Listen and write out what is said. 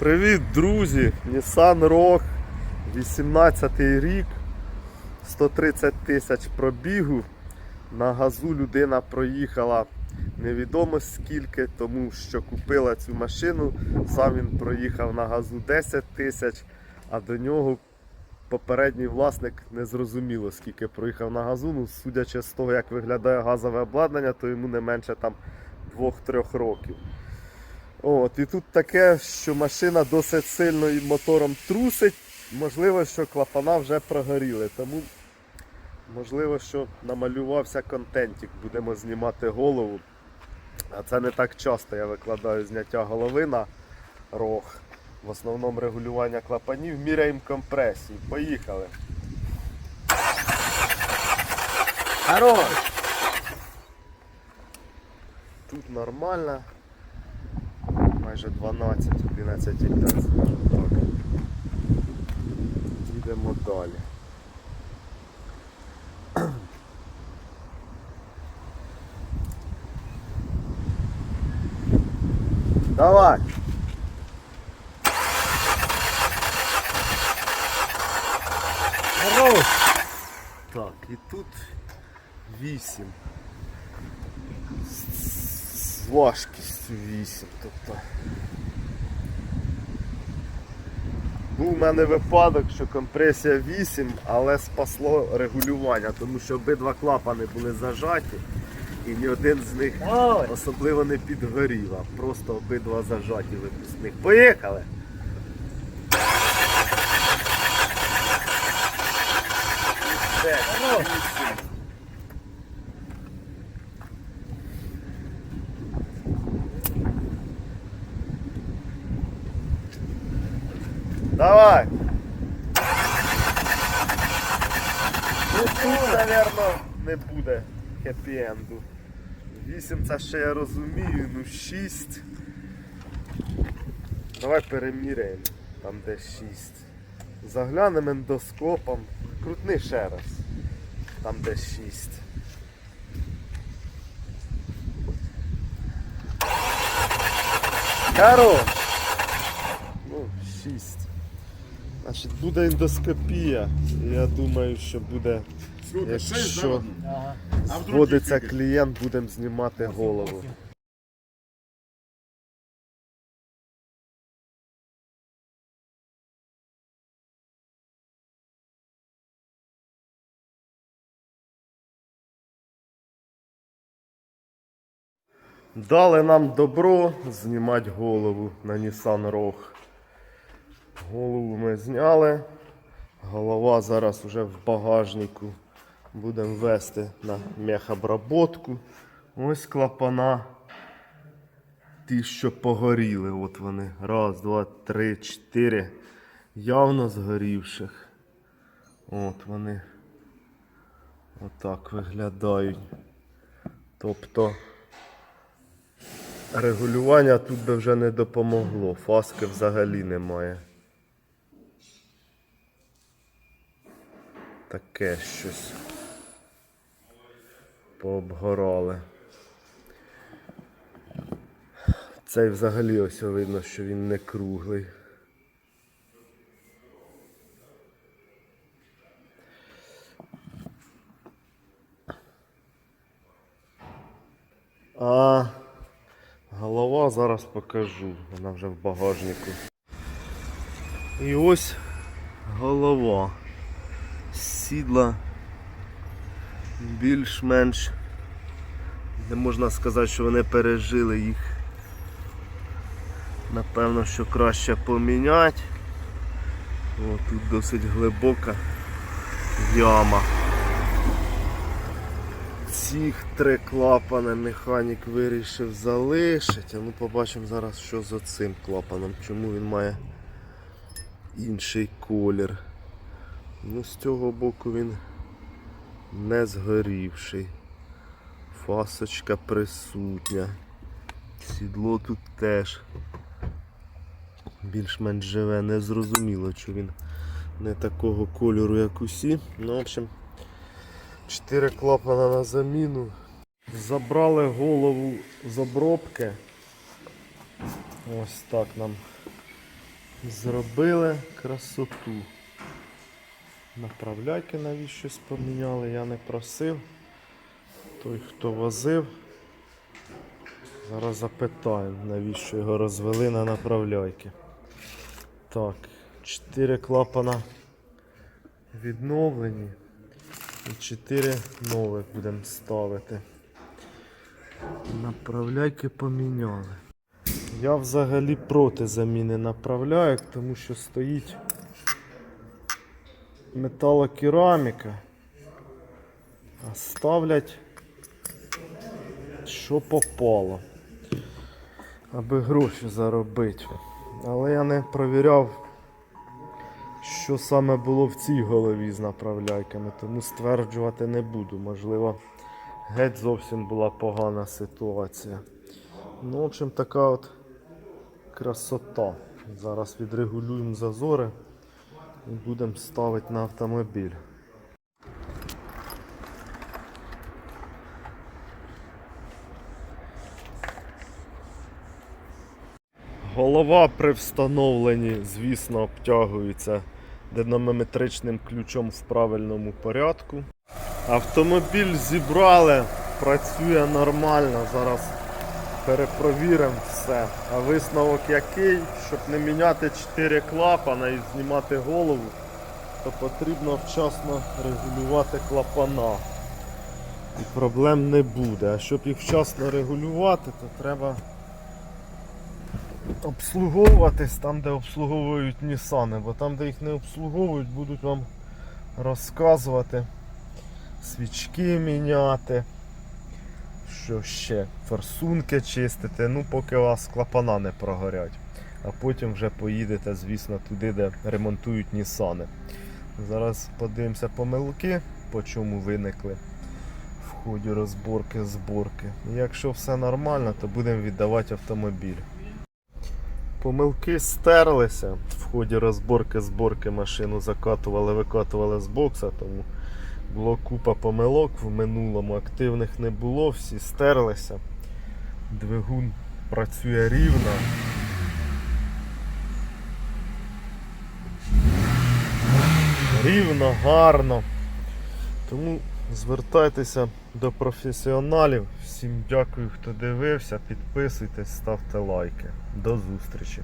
Привіт, друзі! Nissan Rogue 18 рік, 130 тисяч пробігу. На газу людина проїхала невідомо скільки, тому що купила цю машину. Сам він проїхав на газу 10 тисяч, а до нього попередній власник не зрозуміло скільки проїхав на газу. Ну, судячи з того, як виглядає газове обладнання, то йому не менше там 2-3 років. От, і тут таке, що машина досить сильно і мотором трусить. Можливо, що клапана вже прогоріли. Тому можливо, що намалювався контентик. Будемо знімати голову. А це не так часто. Я викладаю зняття голови на рог. В основному регулювання клапанів. Міряємо компресію. Поїхали. Хорош! Тут нормально майже 12, 11 гектар, скажімо так. Їдемо далі. Давай! Хорош! Так, і тут 8. З важкістю 8. Тобто був у мене випадок, що компресія 8, але спасло регулювання, тому що обидва клапани були зажаті і ні один з них особливо не підгорів, а просто обидва зажаті випускник. Поїхали! Давай! Ну тут, напевно, не буде хеппі-енду. 8 це ще я розумію, ну 6. Давай переміряємо, там де 6. Заглянемо ендоскопом. Крутни ще раз. Там де 6. Хорош! Ну, 6. Значить, буде ендоскопія. Я думаю, що буде, якщо вводиться клієнт, будемо знімати голову. Дали нам добро знімати голову на Nissan Rogue. Голову ми зняли. Голова зараз вже в багажнику. Будемо вести на мехобработку. Ось клапана. Ті, що погоріли. От вони. Раз, два, три, чотири. Явно згорівших. От вони. Отак виглядають. Тобто регулювання тут би вже не допомогло. Фаски взагалі немає. Таке щось. Пообгорали. Цей взагалі ось видно, що він не круглий. А голова зараз покажу. Вона вже в багажнику. І ось голова. Сідла більш-менш не можна сказати, що вони пережили їх. Напевно, що краще поміняти. О, тут досить глибока яма. Цих три клапани механік вирішив залишити. А побачимо зараз, що за цим клапаном, чому він має інший колір. Ну, з цього боку він не згорівший. Фасочка присутня. Сідло тут теж більш-менш живе, не зрозуміло, чи він не такого кольору, як усі. Ну, в общем, чотири клапана на заміну. Забрали голову з обробки. Ось так нам Зробили красоту. Направляйки навіщось поміняли, я не просив. Той, хто возив. Зараз запитаю, навіщо його розвели на направляйки. Так, 4 клапана відновлені. І 4 нових будемо ставити. Направляйки поміняли. Я взагалі проти заміни направляйок, тому що стоїть металокераміка, а ставлять що попало, аби гроші заробити. Але я не провіряв, що саме було в цій голові з направляйками, тому стверджувати не буду. Можливо, геть зовсім була погана ситуація. Ну, в общем, така от красота. Зараз відрегулюємо зазори і будемо ставити на автомобіль. Голова при встановленні, звісно, обтягується динамометричним ключом в правильному порядку. Автомобіль зібрали, працює нормально. Зараз перепровіримо все. А висновок який, щоб не міняти 4 клапана і знімати голову, то потрібно вчасно регулювати клапана. І проблем не буде. А щоб їх вчасно регулювати, то треба обслуговуватись там, де обслуговують Нісани, бо там, де їх не обслуговують, будуть вам розказувати, свічки міняти, що ще, форсунки чистити, ну поки у вас клапана не прогорять. А потім вже поїдете, звісно, туди, де ремонтують Нісани. Зараз подивимося помилки, по чому виникли в ході розборки зборки. Якщо все нормально, то будемо віддавати автомобіль. Помилки стерлися в ході розборки зборки машину закатували, викатували з бокса, тому було купа помилок в минулому, активних не було, всі стерлися. Двигун працює рівно. Рівно, гарно. Тому звертайтеся до професіоналів. Всім дякую, хто дивився. Підписуйтесь, ставте лайки. До зустрічі!